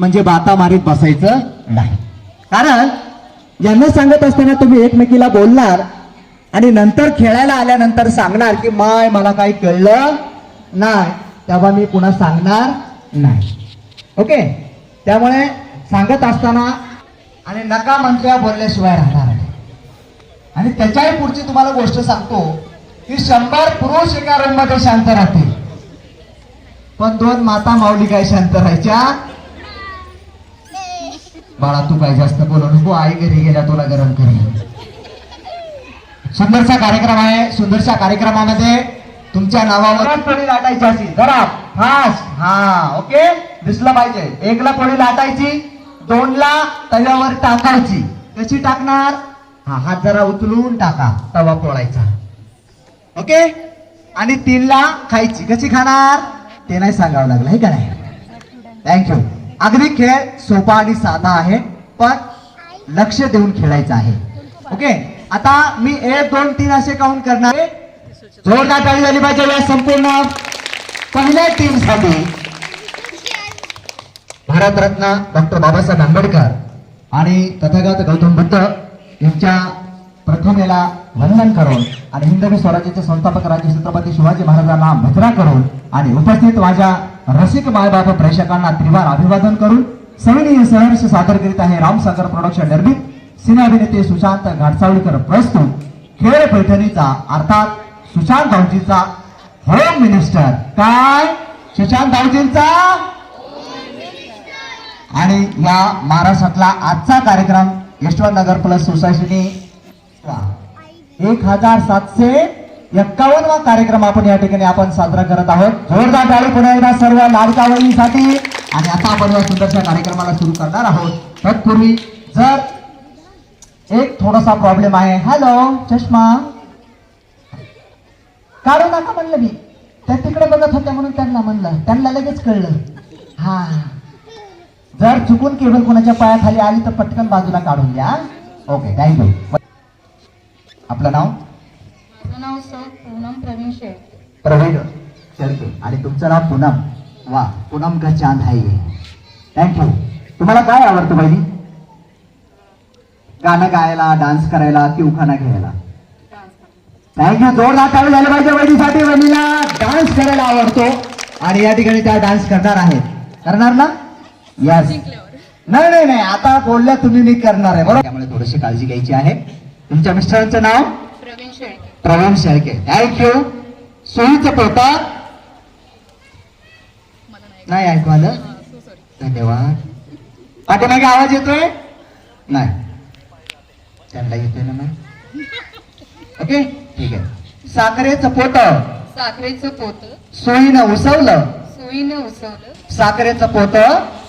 म्हणजे बाता मारीत बसायचं नाही. कारण यांना सांगत असताना तुम्ही एकमेकीला बोलणार आणि नंतर खेळायला आल्यानंतर सांगणार की माय मला काही कळलं नाही. तेव्हा मी पुन्हा सांगणार नाही. ओके? त्यामुळे सांगत असताना आणि नका मंत्र्या बोलल्याशिवाय राहणार नाही आणि त्याच्याही पुढची तुम्हाला गोष्ट सांगतो की शंभर पुरुष एका रंगात शांत राहतील. पण दोन माता माऊली काय शांत राहायच्या? बाळा तू काय जास्त बोलू नको आई घरी गेल्या तुला गरम करेल सुंदरसा कार्यक्रम आहे. सुंदरशा कार्यक्रमामध्ये तुमच्या नावावर कोणी लाटायची अशी? जरा फास्ट. हा ओके? दिसलं पाहिजे. एकला कोणी लाटायची दोनला तव्यावर टाकायची. कशी टाकणार? हा हात जरा उचलून टाका. तवा पोळायचा ओके? आणि तीनला खायची. कशी खाणार? ते नाही सांगावं लागलं हे का नाही? थँक्यू अगदी खेळ सोपा आणि साधा आहे पण लक्ष देऊन खेळायचं आहे. ओके आता मी एक दोन तीन असे काउंट करणार आहे. जोरदार टाळी झाली पाहिजे या संपूर्ण. पहिल्या टीमसाठी भारतरत्न डॉक्टर बाबासाहेब आंबेडकर आणि तथागत गौतम बुद्ध यांच्या प्रतिमेला वंदन करून आणि हिंदवी स्वराज्याचे संस्थापक राजे छत्रपती शिवाजी महाराजांना मुद्रा करून आणि उपस्थित माझ्या रसिक मायबाप प्रेक्षकांना त्रिवार अभिवादन करून सविनीय सहर्ष सादर करीत आहे रामसागर प्रोडक्शन निर्मित सिने अभिनेते सुशांत घाटसावळीकर प्रस्तुत. खेळ पैठणीचा अर्थात सुशांत भाऊजीचा होम मिनिस्टर काय? सुशांत भाऊजींचा? आणि या महाराष्ट्रातला आजचा कार्यक्रम यशवंत नगर प्लस सोसायटीने एक हजार सातशे एक्कावन्नवा कार्यक्रम आपण या ठिकाणी आपण साजरा करत आहोत. जोरदार टाळी पुन्हा एकदा सर्व लाडका आणि आता आपण या सुंदरशा कार्यक्रमाला सुरू करणार आहोत. तत्पूर्वी जर एक थोडासा प्रॉब्लेम आहे. हॅलो चष्मा. काढू नका म्हणलं मी. त्या तिकडे बघत होत्या म्हणून त्यांना म्हणलं. त्यांना लगेच कळलं. हा. जर चुकून केवळ कोणाच्या पायाखाली आली तर पटकन बाजूला काढून द्या ओके थँक्यू आपलं नाव? माझं नाव सौ पूनम प्रवीण शेळके प्रवीण शेळके. आणि तुमचं नाव पूनम. वा पूनम का चांद आहे ये थँक्यू तुम्हाला काय आवडतं बहिणी? गाणं गायला डान्स करायला की उखाणा घ्यायला? थँक्यू जोरदार टाळी झालं पाहिजे बहिणीसाठी. बहिणीला डान्स करायला आवडतो. आणि या ठिकाणी त्या डान्स करणार आहेत. करणार ना? यस नाही नाही नाही. आता बोलल्या तुम्ही मी करणार आहे. बरोबर? त्यामुळे थोडीशी काळजी घ्यायची आहे. तुमच्या मिस्टरांचं नाव? प्रवीण शेळके. प्रवीण शेळके थँक्यू सोयीचं पोता. नाही ऐकू आलं? धन्यवाद. पाठीमागे आवाज येतोय? नाही. त्यांना येतोय ना मग ओके? ठीक आहे. साखरेचं पोत. साखरेचं पोत. सोयीनं उसवलं. सुईनं उसवलं. साखरेचं पोत.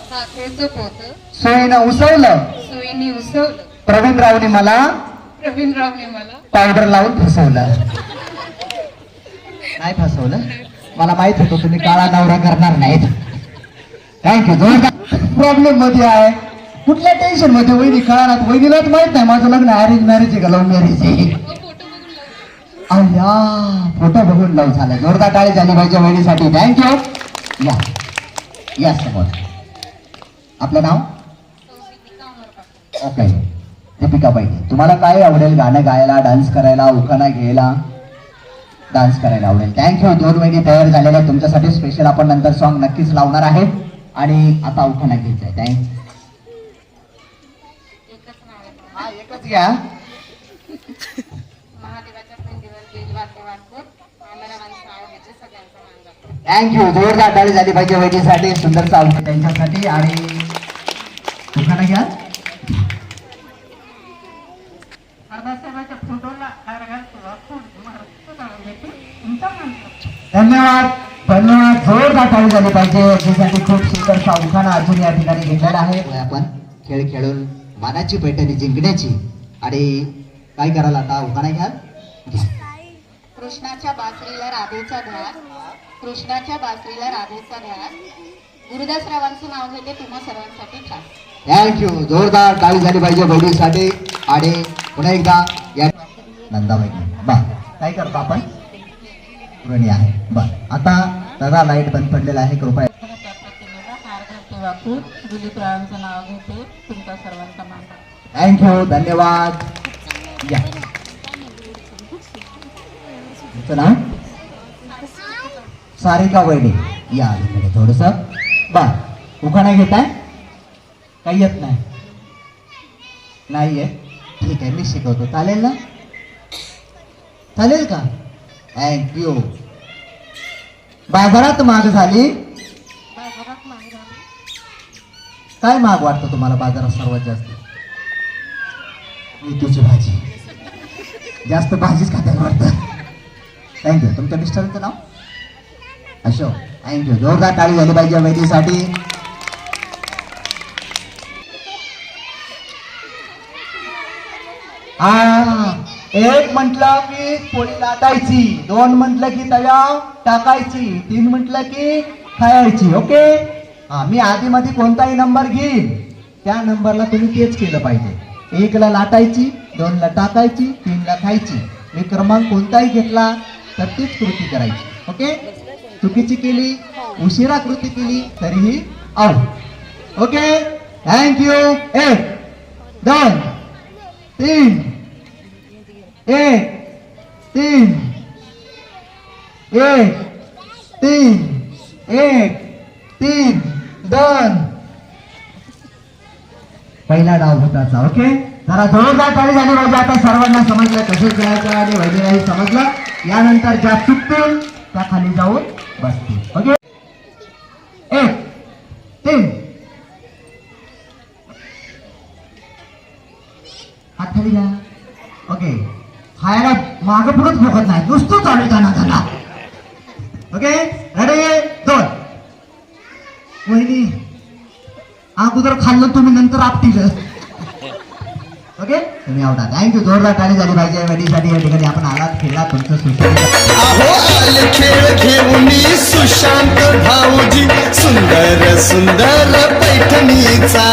साखरेचं पोत. सोयीनं उसवलं. सुईने उसवलं. प्रवीण रावने मला प्रवीणरावने मला. पावडर लावून फसवलं. नाही फसवलं. मला माहीत होतं तुम्ही काळा नवरा करणार नाहीत. थँक्यू जोरदार प्रॉब्लेममध्ये आहे. कुठल्या टेन्शनमध्ये? वहिनी कळणार वहिनीलाच माहीत नाही. माझं लग्न अरेंज मॅरेज आहे का लव्ह मॅरेज आहे? अय्या फोटो बघून लव झालं जोरदार टाळी झाली पाहिजे वहिनीसाठी. थँक्यू या. या समोर. आपलं नाव? ओके दीपिका पाहिजे तुम्हाला काय आवडेल गाणं गायला डान्स करायला उखाणा घ्यायला? डान्स करायला आवडेल. थँक्यू दोन महिने तयार झालेले तुमच्यासाठी स्पेशल आपण नंतर सॉन्ग नक्कीच लावणार आहे. आणि आता उखाणा घ्यायचा आहे. थँक एकच हा एकच घ्या. थँक्यू जोरदार टाळी झाली पाहिजे वहिनीसाठी सुंदर आउट त्यांच्यासाठी. आणि उखाणा घ्या. धन्यवाद. धन्यवाद जोरदार टाळी झाली पाहिजे. याच्यासाठी खूप सुंदरसा उखाणा अजून या ठिकाणी घेतलेला आहे. आपण खेळ खेळून मानाची पैठणी जिंकण्याची. आणि काय करायला आता? उखाणा घ्या. कृष्णाच्या बासरीला राधेचा ध्यास. कृष्णाच्या बासरीला राधेचा ध्यास. गुरुदास रावांचं नाव घेते तुम्हा सर्वांसाठी खास. थँक्यू जोरदार टाळी झाली पाहिजे बहिणीसाठी. आणि पुन्हा एकदा या नंदाबाई बा काय करतो आपण? पुरणी आहे. बर आता दादा लाइट बंद पडलेला आहे कृपया. नाव तुमच्या सर्वांचा थँक्यू धन्यवाद. या. तुमचं नाव? सारिका वैडे या इकडे थोडस. बर उखाणा घेताय? काही येत नाही. नाही आहे ठीक आहे मी शिकवतो. चालेल ना? चालेल का? थँक्यू बाजारात माग झाली? काय माग वाटतं तुम्हाला बाजारात सर्वात जास्त? मेथीची भाजी. जास्त भाजीच खात्याला वाटतं. थँक्यू तुमच्या मिस्टरांचं नाव? अशोक. थँक्यू जोरदार टाळी झाली पाहिजे वैदीसाठी हा. एक म्हटलं की पोळी लाटायची दोन म्हटलं की तव्या टाकायची तीन म्हटलं की खायची ओके? हा मी आधी मध्ये कोणताही नंबर घेईन त्या नंबरला तुम्ही तेच केलं पाहिजे. एकला लाटायची दोनला टाकायची तीनला खायची. मी क्रमांक कोणताही घेतला तर तीच कृती करायची ओके? चुकीची केली उशिरा कृती केली तरीही आऊ ओके? थँक्यू एक दोन. तीन एक तीन एक तीन एक तीन दोन पहिला डाव होताचा ओके? जरा जोरदार टाळी झाली पाहिजे. आता सर्वांना समजलं कसं खेळायचं आणि वगैरे समजलं. यानंतर ज्या चुकतील त्या खाली जाऊन बसतील. ओके एक तीन हात खाली घ्या ओके खायला माग पुढंच बघत नाही. नुसतं चालू जाणार झाला ओके रेडी दोन वहिनी अगोदर खाल्लं तुम्ही नंतर आपटील. ओके तुम्ही आवडा. थँक्यू जोरदार टाळी झाली पाहिजे. वेडीसाठी या ठिकाणी आपण आलात खेळला तुमचं सुशांत. खेळ घेऊन सुशांत भाऊजी. सुंदर सुंदर पैठणीचा.